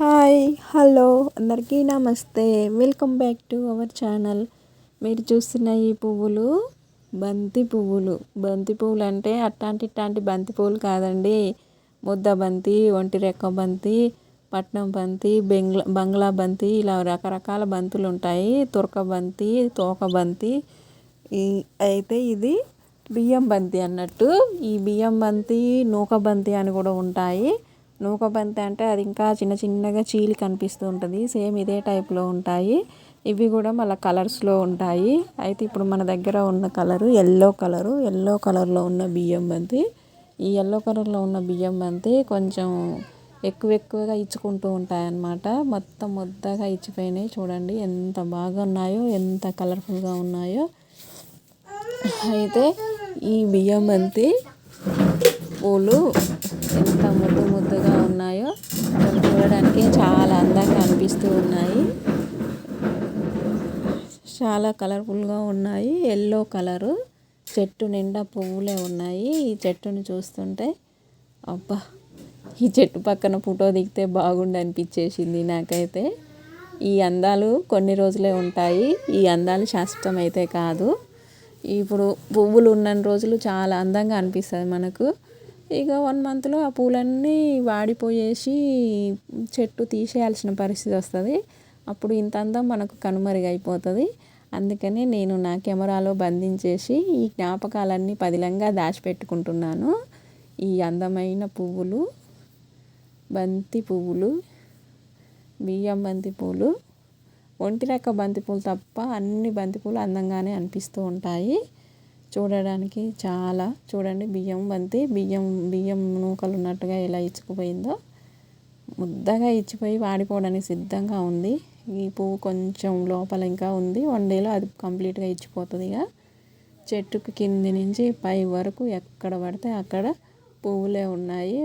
Hi hello అందరికీ నమస్తే. Welcome back to our channel. మీరు చూస్తున్న ఈ పువ్వులు బంతి పువ్వులు. బంతి పువ్వులు అంటే అట్లాంటి ఇట్లాంటి బంతి పువ్వులు కాదండి. ముద్ద బంతి ఒంటి రెక్క బంతి పట్నం బంతి బెంగ్లా బంగ్లా బంతి ఇలా రకరకాల బంతులు ఉంటాయి. తురక బంతి తోక బంతి. ఈ అయితే ఇది బియ్యం బంతి అన్నట్టు. ఈ బియ్యం బంతి నూక బంతి అని కూడా ఉంటాయి. నూక బంతి అంటే అది ఇంకా చిన్న చిన్నగా చీలి కనిపిస్తూ ఉంటుంది. సేమ్ ఇదే టైప్లో ఉంటాయి. ఇవి కూడా మళ్ళీ కలర్స్లో ఉంటాయి. అయితే ఇప్పుడు మన దగ్గర ఉన్న కలరు ఎల్లో కలరు ఎల్లో కలర్లో ఉన్న బియ్యం బంతి. ఈ ఎల్లో కలర్లో ఉన్న బియ్యం బంతి కొంచెం ఎక్కువ ఎక్కువగా ఇచ్చుకుంటూ ఉంటాయన్నమాట. మొత్తం మొత్తగా ఇచ్చిపోయినాయి. చూడండి ఎంత బాగా ఉన్నాయో ఎంత కలర్ఫుల్గా ఉన్నాయో. అయితే ఈ బియ్యం బంతి పూలు ఎంత ముద్దు ముద్దుగా ఉన్నాయో అవి చూడడానికి చాలా అందంగా అనిపిస్తూ ఉన్నాయి. చాలా కలర్ఫుల్గా ఉన్నాయి. Yellow colour. చెట్టు నిండా పువ్వులే ఉన్నాయి. ఈ చెట్టుని చూస్తుంటే అబ్బా! ఈ చెట్టు పక్కన ఫోటో దిగితే బాగుండు అనిపించేసింది నాకైతే. ఈ అందాలు కొన్ని రోజులే ఉంటాయి. ఈ అందాలు శాశ్వతం అయితే కాదు. ఇప్పుడు పువ్వులు ఉన్న రోజులు చాలా అందంగా అనిపిస్తుంది మనకు. ఇక వన్ మంత్లో ఆ పూలన్నీ వాడిపోయేసి చెట్టు తీసేయాల్సిన పరిస్థితి వస్తుంది. అప్పుడు ఇంత అందం మనకు కనుమరుగైపోతుంది. అందుకని నేను నా కెమెరాలో బంధించేసి ఈ జ్ఞాపకాలన్నీ పదిలంగా దాచిపెట్టుకుంటున్నాను. ఈ అందమైన పువ్వులు బంతి పువ్వులు బియ్యం బంతి పూలు ఒంటి రెక్క బంతి తప్ప అన్ని బంతిపూలు అందంగానే అనిపిస్తూ ఉంటాయి. చూడడానికి చాలా చూడండి బియ్యం వంతి బియ్యం బియ్యం నూకలు ఉన్నట్టుగా ఎలా ఇచ్చుకుపోయిందో ముద్దగా ఇచ్చిపోయి వాడిపోవడానికి సిద్ధంగా ఉంది. ఈ పువ్వు కొంచెం లోపల ఇంకా ఉంది. వన్ డేలో అది కంప్లీట్గా ఇచ్చిపోతుంది ఇక. చెట్టుకు కింది నుంచి పై వరకు ఎక్కడ పడితే అక్కడ పువ్వులే ఉన్నాయి.